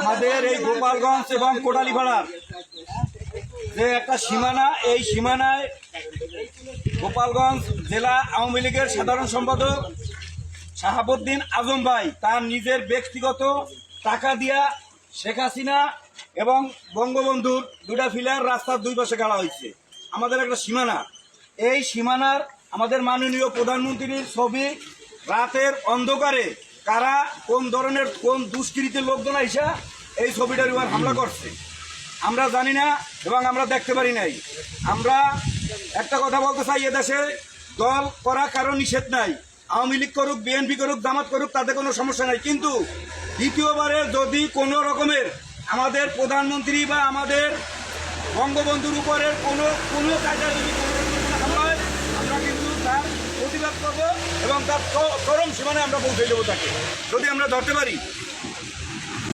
আমাদের এই গোপালগঞ্জ এবং কোটালীপাড়ার যে একটা সীমানা, এই সীমানায় গোপালগঞ্জ জেলা আওয়ামী লীগের সাধারণ সম্পাদক শাহাবুদ্দিন আজম ভাই তার নিজের ব্যক্তিগত টাকা দিয়া শেখ হাসিনা এবং বঙ্গবন্ধুর দুটা ফিলার রাস্তার দুই পাশে গাড়া হয়েছে। আমাদের একটা সীমানা। এই সীমানার আমাদের মাননীয় প্রধানমন্ত্রীর ছবি রাতের অন্ধকারে কারা কোন ধরনের, কোন দুষ্কৃতির লোকজন আইসা এই ছবিটার উপর হামলা করছে? আমরা জানি না এবং আমরা দেখতে পারি নাই। আমরা একটা কথা বলতে চাই এদেশে দল করা কারও নিষেধ নাই। আওয়ামী লীগ করুক, বিএনপি করুক, জামাত করুক, তাতে কোনো সমস্যা নাই। কিন্তু দ্বিতীয়বারে যদি কোনো রকমের আমাদের প্রধানমন্ত্রী বা আমাদের বঙ্গবন্ধুর উপরের কোনো কোনো কাজে যদি কোনো রকমের কোনো হামলা হয় আমরা কিন্তু তার প্রতিবাদ করব এবং তার চরম সীমানায় আমরা পৌঁছে দেবো তাকে। যদি আমরা ধরতে পারি